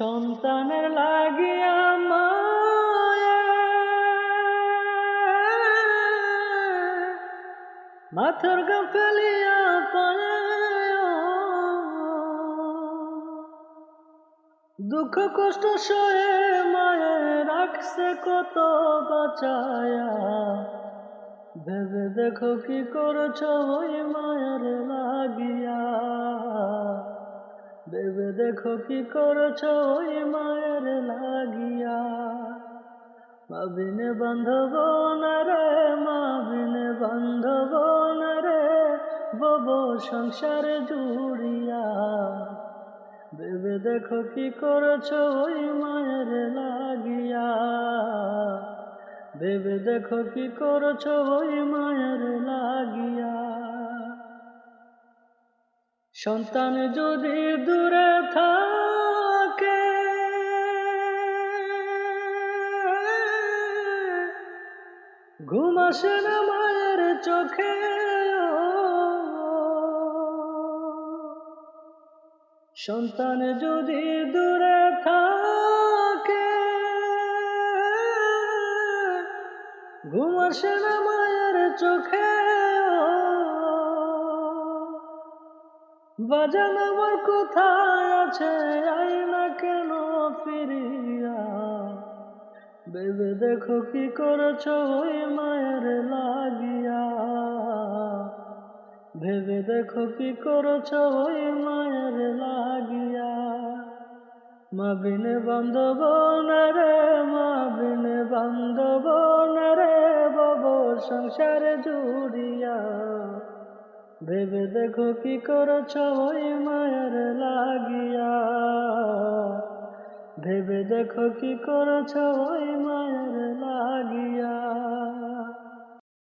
সন্তানের লাগিয়া মায়া। মাথার গা ফেলিয়া দুঃখ কষ্ট সয়ে মায়ে রাখছে কত বাঁচায়া। ভেবে দেখো কি করছ ওই মায়ের লাগিয়া। দেখো কি করছ ওই মায়ের লাগিয়া? মাবিনে বান্ধব রে, মাবিনে বান্ধব রে, বব সংসার জুড়িয়া। ভেবে দেখো কি করছ ওই মায়ের লাগিয়া। ভেবে দেখো কি করছ ওই মায়ের লাগিয়া। সন্তান যদি দূরে থাকে, ঘুম আসে না মায়ের চোখে। সন্তান যদি দূরে থাকে, ঘুম আসে না মায়ের চোখে। বাজান আমার কোথায় আছে? আই না কেন ফিরিয়া? ভেবে দেখো কি করেছ ওই মায়ের লাগিয়া। ভেবে দেখো কি করেছ ওই মায়ের লাগিয়া। মা বিনে বান্ধব রে মা বিনে বান্ধব রে, বব সংসারে জুড়িয়া। ভেবে দেখো কি করছ ওই মায়ের লাগিয়া। ভেবে দেখো কি করছ ওই মায়ের